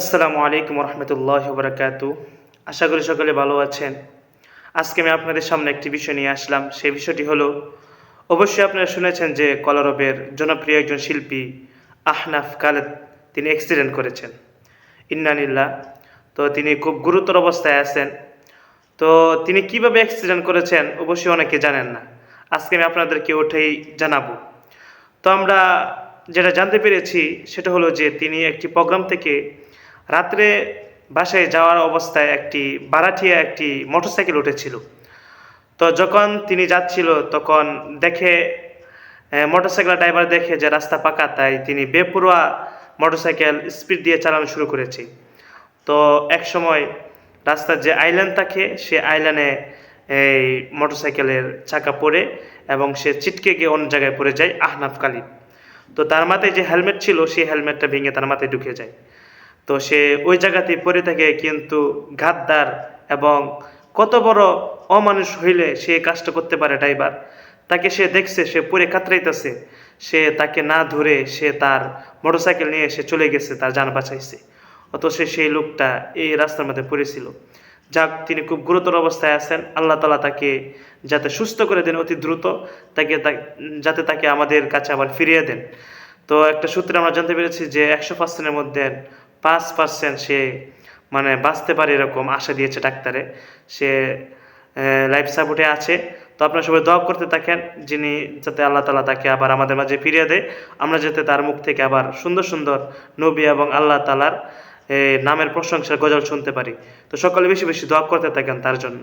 আসসালামু আলাইকুম রহমতুল্লাহ বরকাত আশা করি সকলে ভালো আছেন। আজকে আমি আপনাদের সামনে একটি বিষয় নিয়ে আসলাম। সেই বিষয়টি হলো, অবশ্যই আপনারা শুনেছেন যে কলরবের জনপ্রিয় একজন শিল্পী আহনাফ খালেদ তিনি অ্যাক্সিডেন্ট করেছেন। ইন্নানিল্লাহ তো তিনি খুব গুরুতর অবস্থায় আছেন। তো তিনি কীভাবে অ্যাক্সিডেন্ট করেছেন অবশ্যই অনেকে জানেন না। আজকে আমি আপনাদেরকে ওঠেই জানাব। তো আমরা যেটা জানতে পেরেছি, সেটা হলো যে তিনি একটি প্রোগ্রাম থেকে রাত্রে বাসায় যাওয়ার অবস্থায় একটি বারাঠিয়া একটি মোটরসাইকেল উঠেছিল। তো যখন তিনি যাচ্ছিল, তখন দেখে মোটরসাইকেল ড্রাইভার দেখে যে রাস্তা পাকা, তাই তিনি বেপরোয়া মোটরসাইকেল স্পিড দিয়ে চালানো শুরু করেছে। তো এক সময় রাস্তার যে আইল্যান্ড থাকে সে আইল্যান্ডে এই মোটরসাইকেলের চাকা পড়ে এবং সে চিটকে গিয়ে অন্য জায়গায় পড়ে যায় আহনাফ কালিদ তো তার মাথায় যে হেলমেট ছিল, সেই হেলমেটটা ভেঙে তার মাথায় ঢুকে যায়। তো সে ওই জায়গাতে পড়ে থাকে কিন্তু গাদ্দার এবং কত বড় অমানুষ হইলে সে কাজটা করতে পারে ড্রাইভার? তাকে সে দেখছে, সে পরে কাতরাইতেছে। সে তাকে না ধরে সে তার মোটরসাইকেল নিয়ে সে চলে গেছে, তার যান বাঁচাইছে। অথচ সেই লোকটা এই রাস্তার মধ্যে পড়েছিল। যাক, তিনি খুব গুরুতর অবস্থায় আছেন। আল্লাহ তালা তাকে যাতে সুস্থ করে দেন অতি দ্রুত, তাকে যাতে তাকে আমাদের কাছে আবার ফিরিয়ে দেন। তো একটা সূত্রে আমরা জানতে পেরেছি যে একশো পার্সেন্টের মধ্যে পাঁচ পার্সেন্ট সে মানে বাঁচতে পারে এরকম আশা দিয়েছে ডাক্তারে। সে লাইফ সাপোর্টে আছে। তো আপনারা সবাই দোয়া করতে থাকেন, যিনি যাতে আল্লাহ তালা তাকে আবার আমাদের মাঝে ফিরিয়ে দেয়। আমরা যাতে তার মুখ থেকে আবার সুন্দর সুন্দর নবী এবং আল্লাহ তালার নামের প্রশংসার গজল শুনতে পারি। তো সকলে বেশি বেশি দোয়া করতে থাকেন তার জন্য।